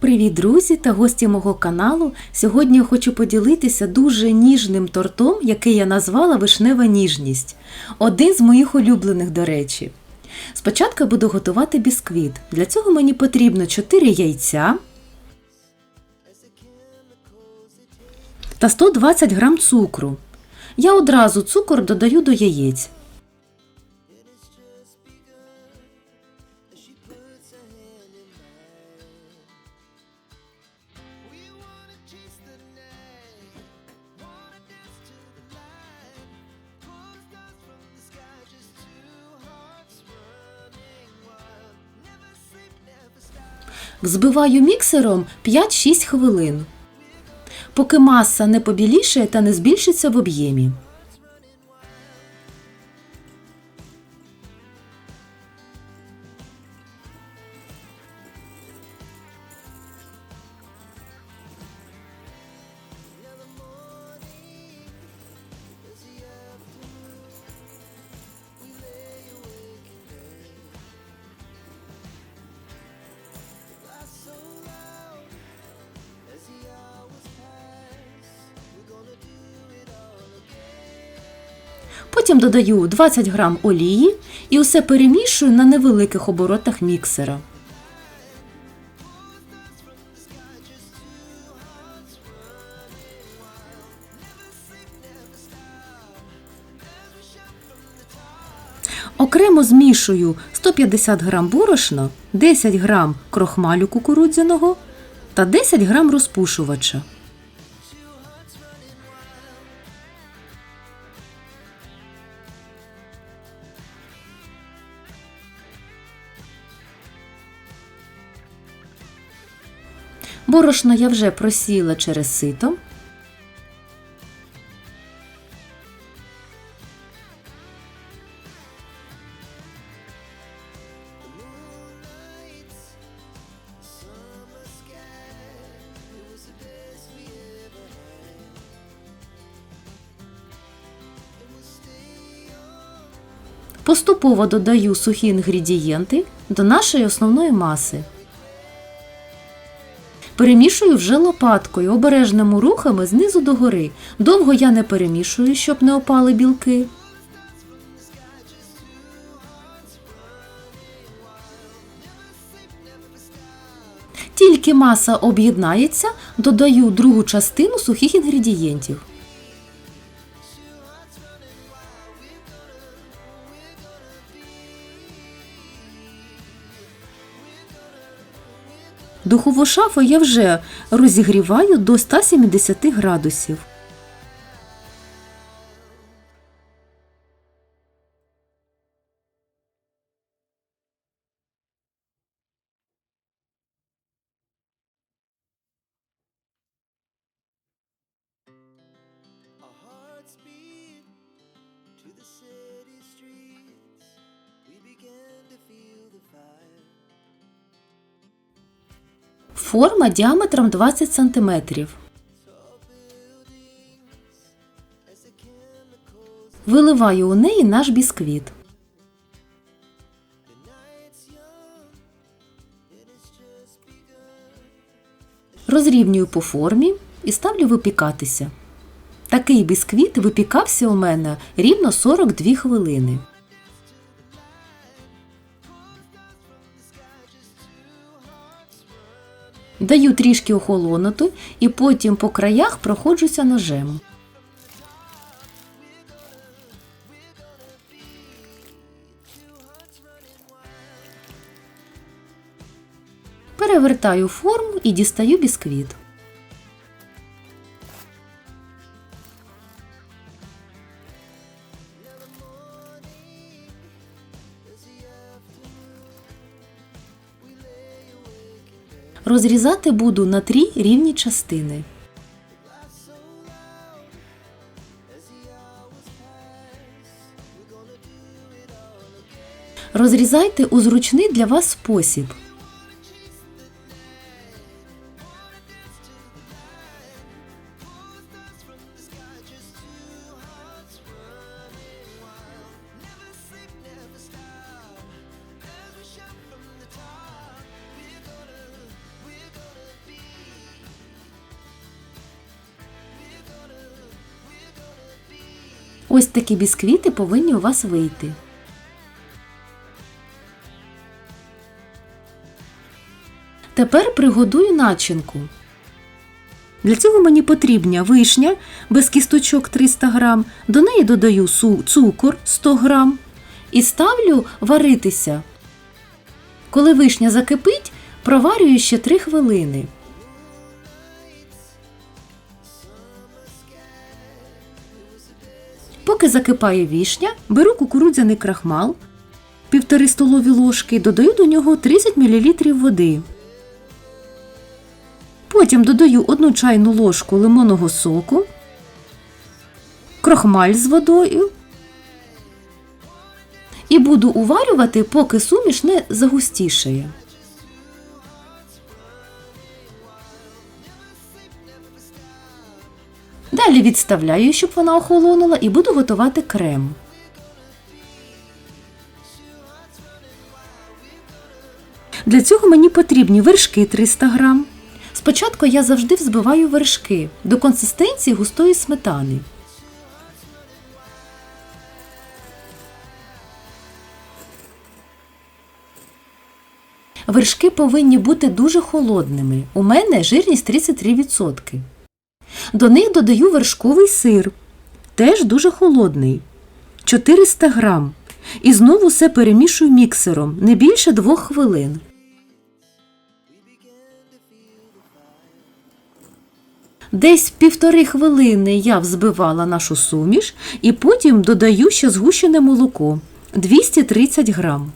Привіт, друзі та гості мого каналу. Сьогодні я хочу поділитися дуже ніжним тортом, який я назвала Вишнева ніжність. Один з моїх улюблених, до речі. Спочатку буду готувати бісквіт. Для цього мені потрібно 4 яйця та 120 грам цукру. Я одразу цукор додаю до яєць. Взбиваю міксером 5-6 хвилин, поки маса не побілішає та не збільшиться в об'ємі. Потім додаю 20 грам олії і усе перемішую на невеликих оборотах міксера. Окремо змішую 150 грам борошна, 10 грам крохмалю кукурудзяного та 10 грам розпушувача. Борошно я вже просіла через сито. Поступово додаю сухі інгредієнти до нашої основної маси. Перемішую вже лопаткою, обережними рухами знизу до гори. Довго я не перемішую, щоб не опали білки. Тільки маса об'єднається, додаю другу частину сухих інгредієнтів. Духову шафу я вже розігріваю до 170 градусів. To the city streets. We began to feel the fire. Форма діаметром 20 см. Виливаю у неї наш бісквіт. Розрівнюю по формі і ставлю випікатися. Такий бісквіт випікався у мене рівно 42 хвилини. Даю трішки охолонути і потім по краях проходжуся ножем. Перевертаю форму і дістаю бісквіт. Розрізати буду на три рівні частини. Розрізайте у зручний для вас спосіб. Ось такі бісквіти повинні у вас вийти. Тепер приготую начинку. Для цього мені потрібна вишня без кісточок 300 грам, до неї додаю цукор 100 грам і ставлю варитися. Коли вишня закипить, проварюю ще 3 хвилини. Поки закипає вішня, беру кукурудзяний крахмал, півтори столові ложки додаю до нього 30 мл води. Потім додаю одну чайну ложку лимонного соку, крохмаль з водою і буду уварювати, поки суміш не загустішає. Далі відставляю, щоб вона охолонула, і буду готувати крем. Для цього мені потрібні вершки 300 грам. Спочатку я завжди взбиваю вершки до консистенції густої сметани. Вершки повинні бути дуже холодними. У мене жирність 33%. До них додаю вершковий сир, теж дуже холодний, 400 грам. І знову все перемішую міксером не більше двох хвилин. Десь півтори хвилини я взбивала нашу суміш і потім додаю ще згущене молоко 230 грам.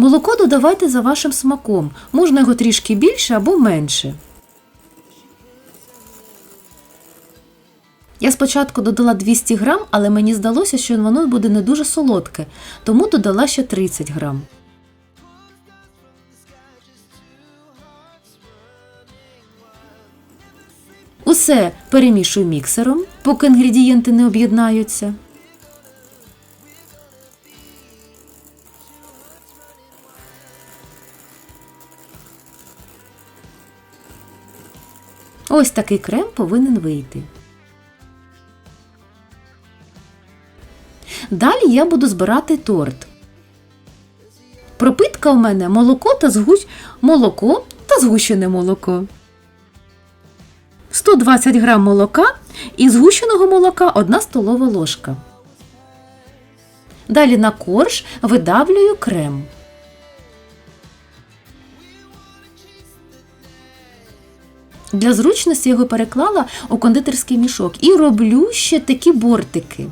Молоко додавайте за вашим смаком. Можна його трішки більше або менше. Я спочатку додала 200 грам, але мені здалося, що воно буде не дуже солодке, тому додала ще 30 грам. Усе перемішую міксером, поки інгредієнти не об'єднаються. Ось такий крем повинен вийти. Далі я буду збирати торт. Пропитка у мене молоко та згущ... молоко та згущене молоко. 120 грам молока і згущеного молока 1 столова ложка. Далі на корж видавлюю крем. Для зручності його переклала у кондитерський мішок і роблю ще такі бортики.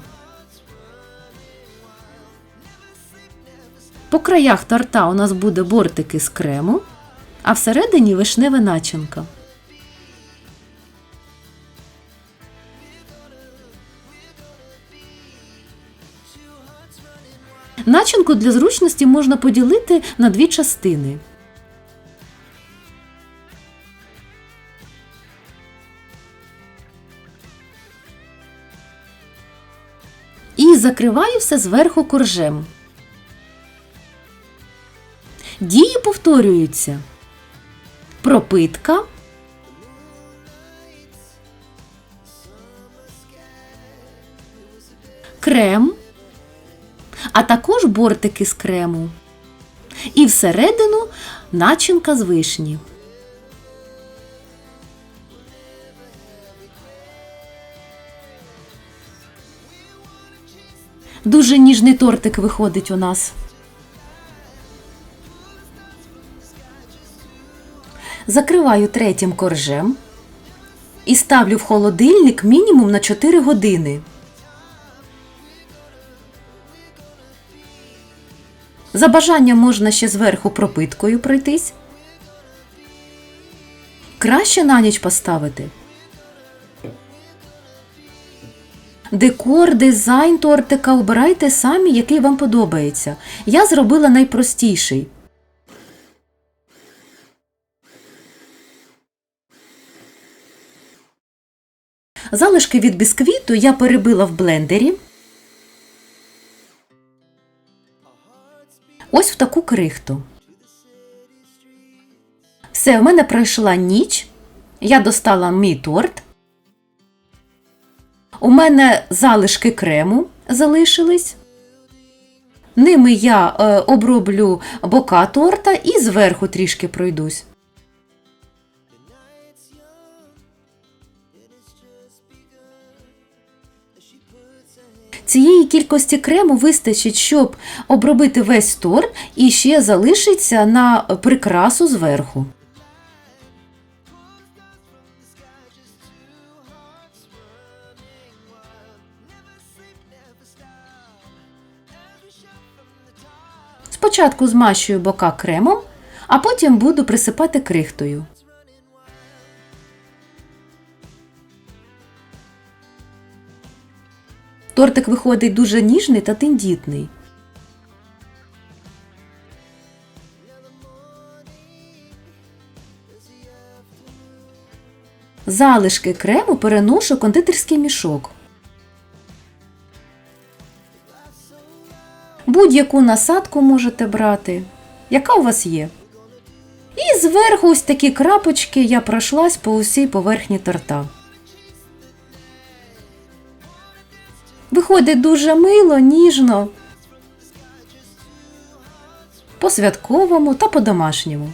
По краях торта у нас буде бортики з крему, а всередині вишнева начинка. Начинку для зручності можна поділити на дві частини. Закриваю все зверху коржем. Дії повторюються. Пропитка. Крем, а також бортики з крему. І всередину начинка з вишні. Дуже ніжний тортик виходить у нас. Закриваю третім коржем і ставлю в холодильник мінімум на 4 години. За бажанням можна ще зверху пропиткою пройтись. Краще на ніч поставити. Декор, дизайн тортика обирайте самі, який вам подобається. Я зробила найпростіший. Залишки від бісквіту я перебила в блендері. Ось в таку крихту. Все, в мене пройшла ніч. Я достала мій торт. У мене залишки крему залишились. Ними я е, оброблю бока торта і зверху трішки пройдусь. Цієї кількості крему вистачить, щоб обробити весь торт і ще залишиться на прикрасу зверху. Спочатку змащую бока кремом, а потім буду присипати крихтою. Тортик виходить дуже ніжний та тендітний. Залишки крему переношу кондитерський мішок. Будь-яку насадку можете брати, яка у вас є. І зверху ось такі крапочки я пройшлась по усій поверхні торта. Виходить дуже мило, ніжно, по-святковому та по-домашньому.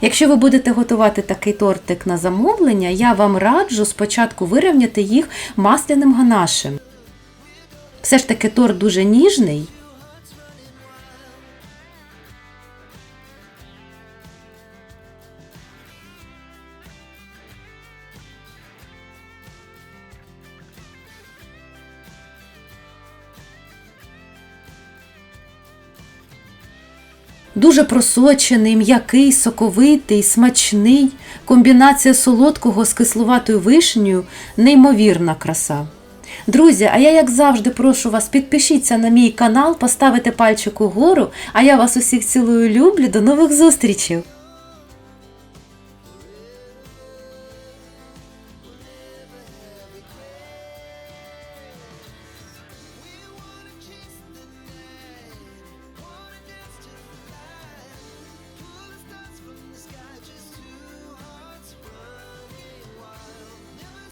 Якщо ви будете готувати такий тортик на замовлення, я вам раджу спочатку вирівняти їх масляним ганашем. Все ж таки торт дуже ніжний. Дуже просочений, м'який, соковитий, смачний. Комбінація солодкого з кисловатою вишнею неймовірна краса. Друзі, а я, як завжди, прошу вас, підпишіться на мій канал, поставити пальчик угору, а я вас усіх цілую люблю. До нових зустрічей!